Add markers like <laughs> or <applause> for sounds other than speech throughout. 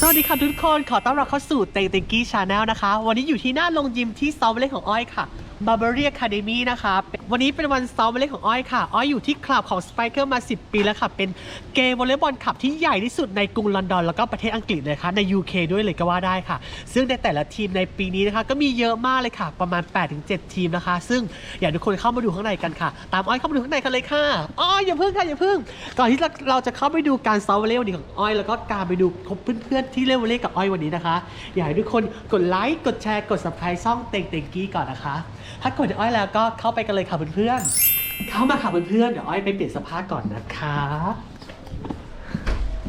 สวัสดีค่ะทุกคน ขอต้อนรับเข้าสู่เต็งเต็งกี้ชาแนลนะคะ วันนี้อยู่ที่หน้าโรงยิมที่ซอฟเล็กของอ้อยค่ะ b a r b a r y Academy นะคะ วันนี้เป็นวันซ้อมวอลเลย์ของอ้อยค่ะ อ้อยอยู่ที่คลับของ Spiker มา 10 ปีแล้วค่ะ เป็นเกมวอลเลย์บอลคลับที่ใหญ่ที่สุดในกรุงลอนดอน แล้วก็ประเทศอังกฤษเลยค่ะ ใน UK ด้วยเลยก็ว่าได้ค่ะ ซึ่งในแต่ละทีมในปีนี้นะคะ ก็มีเยอะมากเลยค่ะ ประมาณ 8-7 ทีมนะคะ ซึ่งอยากให้ทุกคนเข้ามาดูข้างในกันค่ะ ตามอ้อยเข้ามาดูข้างในกันเลยค่ะ อ้อยอย่าเพิ่งค่ะอย่าเพิ่ง ก่อนที่เราจะเข้าไปดูการซ้อมวอลเลย์วันนี้ของอ้อย แล้วก็การไปดูพบเพื่อนๆที่เล่นวอลเลย์กับอ้อยวันนี้นะคะ อยากให้ทุกคนกดไลค์กดแชร์กด subscribe ช่องเต็งเต็งกี้ก่อนนะคะถ้ากดอ้อยแล้วก็เข้าไปกันเลยค่ะเพื่อนๆ เข้ามาค่ะเพื่อนๆ เดี๋ยวอ้อยไปเปลี่ยนเสภาพก่อนนะคะ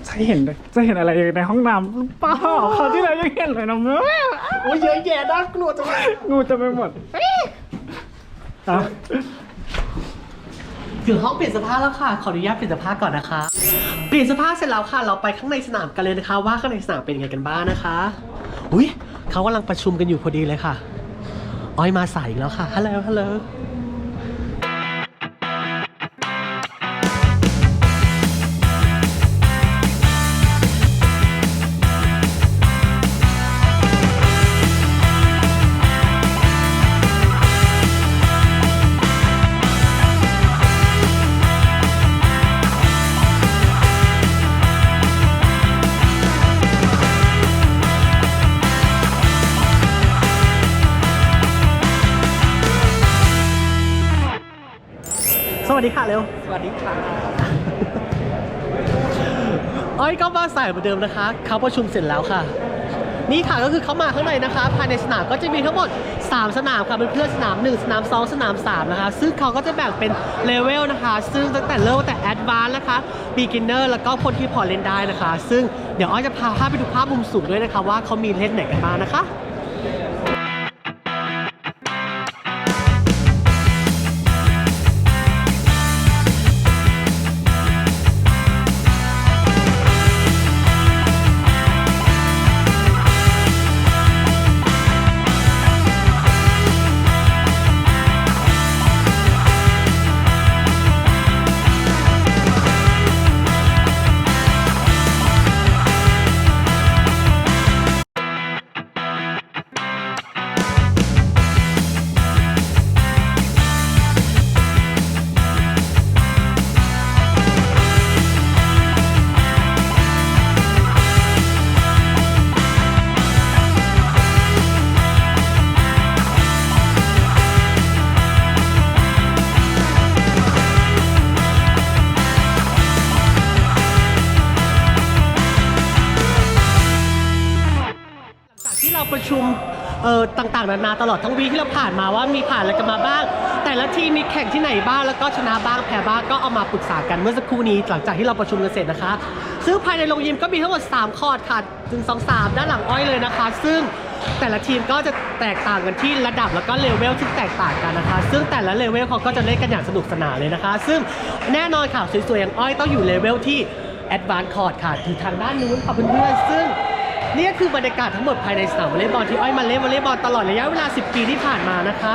จะเห็นจะเห็นอะไรในห้องน้ำหรือเปล่าคราวที่แล้วยังเห็นเลยนะเมื่อโอ้ยเยอะแยะน่ากลัวจังเลยงูจะไปหมดอะถึงห้องเปลี่ยนเสภาพแล้วค่ะ ขออนุญาตเปลี่ยนเสภาพก่อนนะคะ เปลี่ยนเสภาพเสร็จแล้วค่ะ เราไปข้างในสนามกันเลยนะคะ ว่าข้างในสนามเป็นยังไงกันบ้างนะคะ อุ้ยเขากำลังประชุมกันอยู่พอดีเลยค่ะ อ้อยมาสายอีกแล้วค่ะ ฮัลโหล ฮัลโหล วัสดีค่ะเร็ว สวัสดีค่ะอ้อยก็มาสายเหมือนเดิมนะคะ เขาประชุมเสร็จแล้วค่ะ นี่ค่ะก็คือเขามาข้างในนะคะ ภายในสนามก็จะมีทั้งหมด 3 สนามค่ะเป็นเพื่อนสนาม 1 สนาม 2 สนาม 3 นะคะ ซึ่งเขาก็จะแบ่งเป็นเลเวลนะคะ ซึ่งตั้งแต่เริ่มตั้งแต่แอดวานซ์นะคะ beginner แล้วก็คนที่พอเล่นได้นะคะ ซึ่งเดี๋ยวอ้อยจะพาภาพไปดูภาพมุมสูงด้วยนะคะ ว่าเขามีเล่นไหนกันบ้างนะคะ ชุมเอ่อต่างๆนานาตลอดทั้งวีคที่เราผ่านมาว่ามีผ่านอะไรกันมาบ้าง แต่ละทีมมีแข่งที่ไหนบ้างแล้วก็ชนะบ้างแพ้บ้างก็เอามาปรึกษากันเมื่อสักครู่นี้หลังจากที่เราประชุมกันเสร็จนะคะ ซึ่งภายในโรงยิมก็มีทั้งหมด 3 คอร์ดค่ะถึง2 3 ด้านหลังอ้อยเลยนะคะ ซึ่งแต่ละทีมก็จะแตกต่างกันที่ระดับแล้วก็เลเวลที่แตกต่างกันนะคะ ซึ่งแต่ละเลเวลเขาก็จะเล่นกันอย่างสนุกสนานเลยนะคะ ซึ่งแน่นอนค่ะสวยๆอย่างอ้อยต้องอยู่เลเวลที่แอดวานซ์คอร์ดค่ะอยู่ทางด้านนู้นค่ะเพื่อนๆซึ่ง นี่ก็คือบรรยากาศทั้งหมดภายในสนามวอลเลย์บอลที่อ้อยมาเล่นวอลเลย์บอลตลอดระยะเวลา 10 ปีที่ผ่านมานะคะ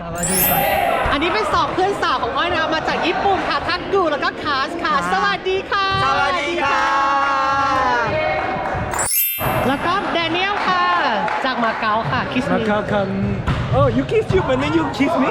สวัสดีค่ะอันนี้เป็นสองเพื่อนสาวของอ้อยนะคะมาจากญี่ปุ่นค่ะทักกูแล้วก็คาสค่ะ สวัสดีค่ะ สวัสดีค่ะ แล้วก็แดเนียลค่ะ จากมาเก๊าค่ะ คิสแล้วมีก็คำ Oh you kiss you but then you kiss me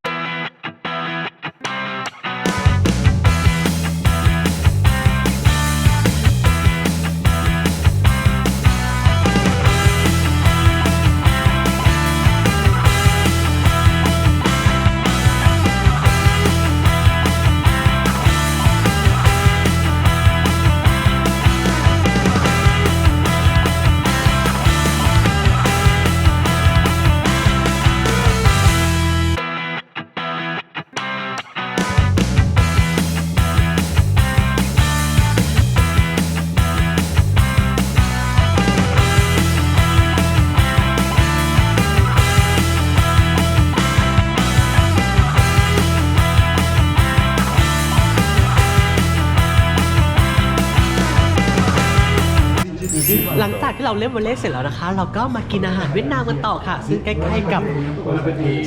ที่เราเล่นวอลเลย์เสร็จแล้วนะคะ เราก็มากินอาหารเวียดนามกันต่อค่ะ ซึ่งใกล้ๆกับ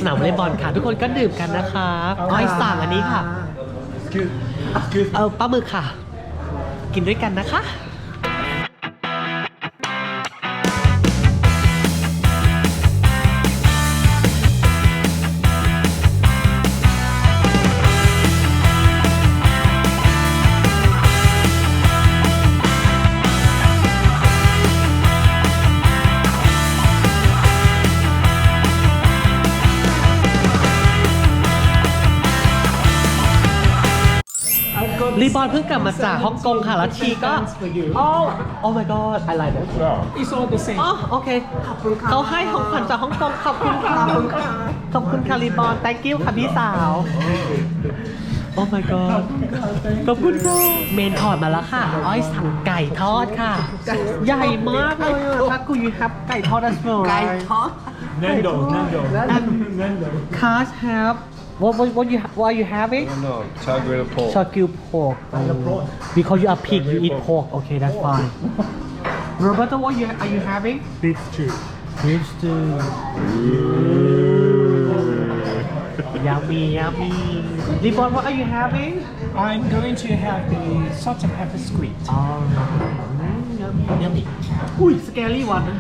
สนามวอลเลย์บอลค่ะ ทุกคนก็ดื่มกันนะคะอ้อยสั่งอันนี้ค่ะ เอาปลาหมึกค่ะ กินด้วยกันนะคะ รีบอลเพิ่งกลับมาจากฮ่องกงค่ะแล้วชีก็โอ้โอ้ my god I like that It's all the same อ๋อโอเคเขาให้ของขวัญจากฮ่องกงขอบคุณค่ะขอบคุณค่ะรีบอล thank you ค่ะพี่สาวโอ้ my god ขอบคุณค่ะเมนทอดมาแล้วค่ะ อ้อยสั่งไก่ทอดค่ะ ใหญ่มากเลยอะถ้ากูยูฮับไก่ทอด as well ไก่ทอด Nando Nando and Nando cars have what what what you what are you having No, char grilled pork. Shagyu pork. Because you are pig, you eat pork. Okay, that's fine. Roberto, what you are you having? Beef stew Beef stew. <laughs> yummy, yummy. Libon, what are you having? I'm going to have the salt and pepper squid Oh, mm, yummy, yummy. อุ้ย scary one นะ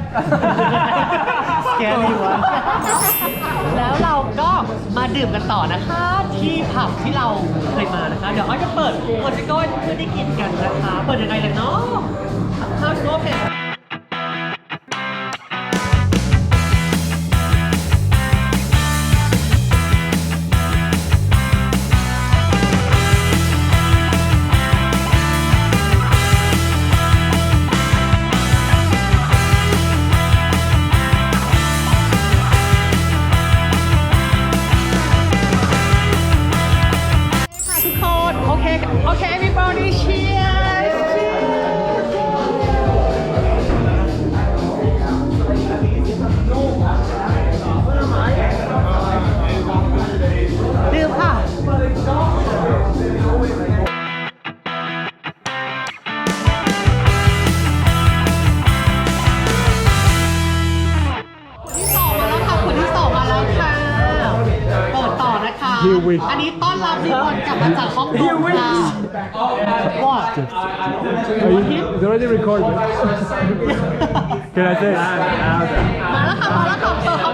scary one แล้วเราก็มาดื่มกันต่อนะคะ ที่ผับที่เราเคยมานะคะ เดี๋ยวอ้อยจะเปิดโปรเจกต์ให้เพื่อนได้กินกันนะคะ เปิดยังไงเลยเนาะ How to open ค่ะ ต่อนะคะ Here we- อันนี้ต้อนรับรีบอลกลับมาจากฮ่องกงค่ะ What Are you it's already recorded Can I say มาแล้วค่ะ มาแล้วค่ะเปิดพร้อมกันนะคะเปิดพร้อมกันค่ะ